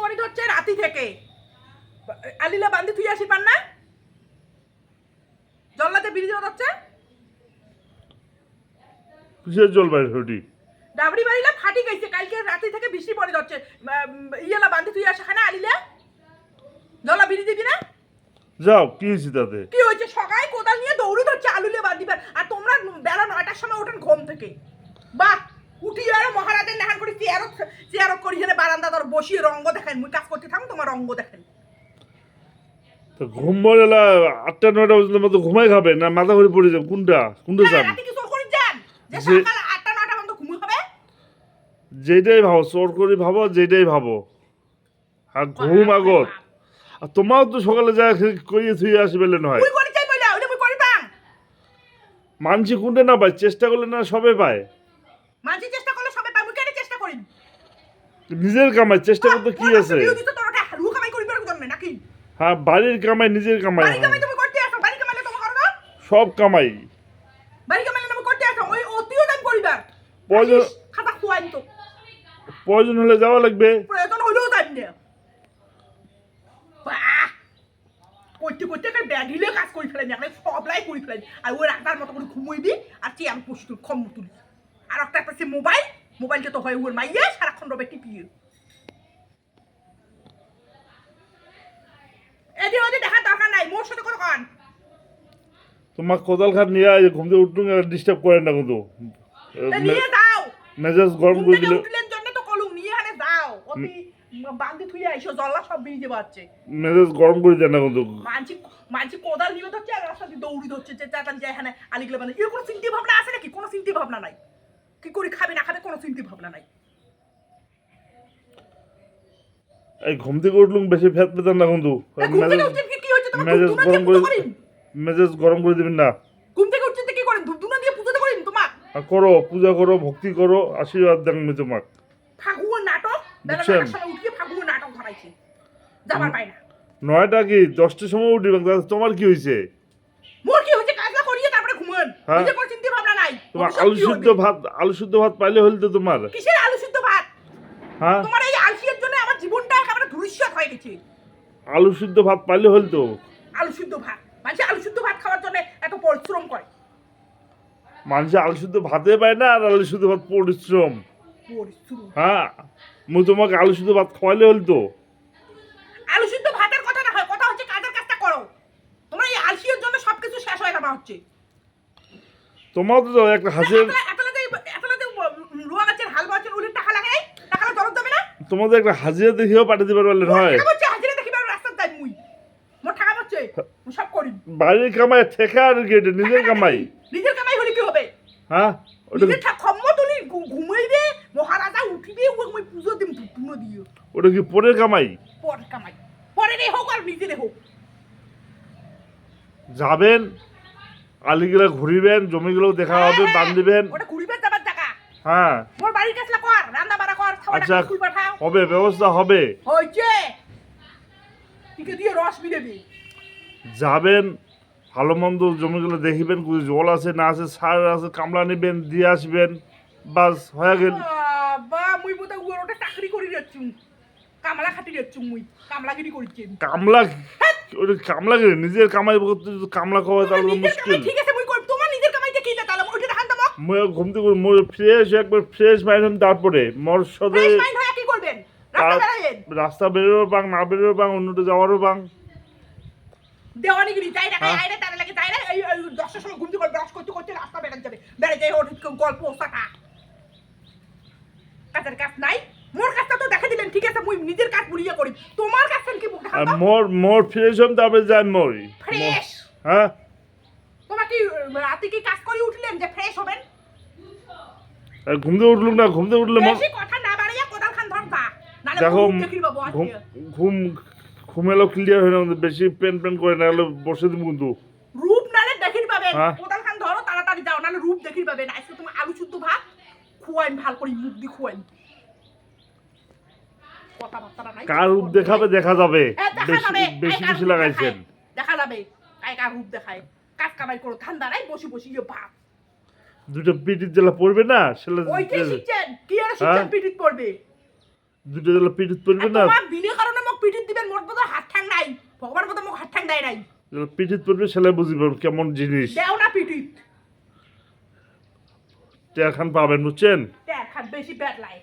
পড়ে হচ্ছে রাতি থেকে। আলিলা বান্ধি তুই আসি পান না? জল্লাতে বিড়ি দেওয়া হচ্ছে কিসের জল বাইরে ওটি ডাবরি বাড়িলা ফাটি গেছে কালকে রাতি থেকে বৃষ্টি পড়ে যাচ্ছে ইয়েলা বান্ধি তুই আসে না আলিলা? জল্লা বিড়ি দিবি না? যাও কি হয়েছে তাতে? কি হয়েছে? সকালে কোদাল নিয়ে দৌড়ে ধরছে আলুলে বান্ধিবার আর তোমরা বেলা নয়টার সময় ওঠেন ঘুম থেকে। বাহ উঠি আর মহারাজের নেহান করি চেয়ারও চেয়ারও করি হেলে বারান্দা বসিয়ে রঙ্গ দেখেন মুই কাজ করতে থাকুন তোমার রঙ্গ দেখেন ঘুম বলেলা আটটা নয়টা পর্যন্ত মতো ঘুমাই খাবে না মাথা ঘুরে পড়ে যাবে কোনটা? কোনটা যান? যেটাই ভাবো চোর করে ভাবো যেটাই ভাবো। আর ঘুম আগত। আর তোমাও তো সকালে যা করিয়ে থুয়ে আসবে নয় বলে মানছি কোনটা না পায় চেষ্টা করলে না সবে পায়। মাঝে চেষ্টা করলে সবে পাই মুই কেন চেষ্টা করি নিজের কামাই চেষ্টা করতে কি আছে? হ্যাঁ বাড়ির কামাই নিজের কামাই সব কামাই। প্রয়োজন হলে যাওয়া লাগবে। প্রয়োজন হলেও দাম করতে করতে একটা ব্যাধিলে কাজ করে ফেলেন একটা সবলাই করে ফেলেন আর ওই মতো করে ঘুমোইবি আর চেয়ার বসে খম তুলি। আর একটা একটা মোবাইল মোবাইলটা তো হয় ওর মাইয়া সারাক্ষণ রবে টিপিয়ে এদি ওদি দেখার দরকার নাই মোর সাথে কোনো কান। তোমার কোদাল খাট নিয়ে আয়, ঘুম থেকে উঠুন ডিস্টার্ব করেন না কিন্তু। নিয়ে মেজাজ গরম করে দিলে উঠলেন জন্য তো কলুম নিয়ে হানে যাও। অতি বান্ধি থুয়ে আইসো জল্লা সব বেরিয়ে যাচ্ছে মেজাজ গরম করে দেন না কিন্তু। মানছি মানছি কোদাল নিয়ে ধরছে আর রাস্তা দিয়ে দৌড়ি ধরছে যে চাটান যায় এখানে আলিগুলো মানে এর কোনো চিন্তা ভাবনা আছে নাকি? কোনো চিন্তা ভাবনা নাই। কি করে খাবে না খাবে কোনো চিন্তা ভাবনা নাই। এই ঘুম থেকে উঠলুম বেশি ফ্যাট পেতেন না তোমার মেজাজ গরম করে মেজাজ গরম করে দিবেন না। ঘুম থেকে উঠছেন কি করেন? ধূপধুনা দিয়ে পুজো করিন তোমার করো পূজা করো ভক্তি করো আশীর্বাদ দেন আমি তোমাক। ফাগুয়ার নাটক? বেলা বুঝছেন? উঠিয়ে ফাগুয়ার নাটক ধরাইছে। যাবার পাই না। নয়টা কি? দশটার সময় তাহলে তোমার কি হয়েছে? মোর কি হয়েছে? করিয়ে তারপরে ঘুমান। হ্যাঁ। নিজে কোনো চিন্তা ভাবনা নাই। তোমার আলু কি শুদ্ধ ভাত আলু শুদ্ধ ভাত পাইলে হইল তো তোমার। কিসের আলু সিদ্ধ ভাত? হ্যাঁ। তোমার এই আলসিয়ার জন্য আমার জীবনটা একেবারে ধূলিসাৎ হয়ে গেছে আলু শুদ্ধ ভাত পাইলে হইল তো। আলু সিদ্ধ ভাত। মানুষ আলু সিদ্ধ ভাত খাওয়ার জন্য এত পরিশ্রম করে। মানুষ আলু শুদ্ধ ভাতে পায় না আর আলু শুদ্ধ ভাত পরিশ্রম। পরিশ্রম। হ্যাঁ মুই তোমাকে আলু শুদ্ধ ভাত খাওয়াইলে হইল তো। আলু সিদ্ধ ভাতের কথা না হয় কথা হচ্ছে কাজের কাজটা করো। তোমার এই আলসিয়ার জন্য সবকিছু শেষ হয়ে যাওয়া হচ্ছে। তোমার তো একটা হাসির এতলা- এতলা যে- এতলা যে রুয়া গাছের হাল বাচ্চার উলির টাকা লাগে নাই টাকা জরত দেবে না তোমাদের একটা হাজিরা দেখিও পাঠাতে পারলে হয়। বাড়ির কামাই ঠেকা আর এটা নিজের কামাই? নিজের কামাই হলে কি হবে? হ্যাঁ? ওটা খম্ম ঘুমাইবে মহারাজা উঠিবে ও মই পুজো দিম পুনো দিও। ওটা কি পরের কামাই? পর কামাই। পরে রে হোক আর নিজেরে হোক। যাবেন আলিগুলো ঘুরিবেন জমিগুলো দেখা হবে হ্যাঁ, বান্ধিবেন ওটা ঘুরিবে যাবার টাকা হ্যাঁ। মোর বাড়ির কাছে কর রান্না বাড়া কর খাওয়া আচ্ছা হবে ব্যবস্থা হবে। হয়েছে। টিকে দিয়ে রস বিদেবি যাবেন ভালো মন্দ জমিগুলো দেখিবেন জল আছে না আছে সার আছে কামলা নেবেন দিয়ে আসবেন বাস হয়ে গেল। বা মুই বোধ হয় ওটা চাকরি করি যাচ্ছু। কামলা খাটি যাচ্ছু মুই কামলাগিরি করিছি কামলা ওটা কামলা গেলে নিজের কামাই করতে যদি কামলা খাওয়া তাহলে মুশকিল। ঠিক আছে মুই করি তোমার নিজের কামাইতে কি তাহলে ওইটা দেখান তো মই ঘুম থেকে ফ্রেশ একবার ফ্রেশ মাইলাম তারপরে মোর সাথে মাইন্ড রাস্তা বেরোরও বাং না বেরোরও বাং অন্যটা যাওয়ারও দেওয়ানিগিরি যাই দেখায় হ্যাঁ। আইরে তার লাগে যাই রে এই এই দশটার সময় ঘুম থেকে ব্রাশ করতে করতে রাস্তা বেড়াতে যাবে। বেড়ে যাই ওর গল্প কাজের কাজ নাই। মোর কাজটা তো দেখা দিলেন ঠিক আছে মুই নিজের কাজ বুড়িয়ে করি। তোমার কাজ কি আর মোর মোর ফ্রেশ হম তারপরে যাই মরি। ফ্রেশ হ্যাঁ। তোমার কি রাতে কি কাজ করে উঠলেন যে ফ্রেশ হবেন? ঘুম থেকে উঠলুম না ঘুম থেকে উঠলে না দেখো ঘুম ঘুমেলো ক্লিয়ার হয়ে না বেশি পেন পেন করে না হলে বসে দিব কিন্তু। রূপ নালে দেখির পাবেন হ্যাঁ। কোদাল খান ধরো তাড়াতাড়ি যাও নালে রূপ দেখির পাবেন আজকে তুমি আলু শুদ্ধ ভাত খুয়াইন ভালো করে মুখ দি খুয়াইন কার রূপ দেখাবে দেখা যাবে। বেশি। বেশি লাগাইছেন। দেখা যাবে। কার রূপ দেখায়? কাজ কামাই করো ঠান্ডা নাই বসে বসে ইয়ে ভাত দুটো পিটির জেলা পড়বে না সেটা ওইটাই শিখছেন। কি আর হ্যাঁ। শিখছেন পিটিত পড়বে? দুটো জেলা পিঠিত পড়বে না? তোমার বিনা কারণে মোক পিঠিত দিবেন মোট বোধ হাত ঠ্যাং নাই। ভগবান কথা মোক হাত ঠ্যাং দেয় নাই। জেলা পিঠিত পড়বে সেলাই বুঝিব কেমন জিনিস। দেও না পিঠিত এখন পাবেন বুঝছেন? তে এখন বেশি ব্যাড লাগে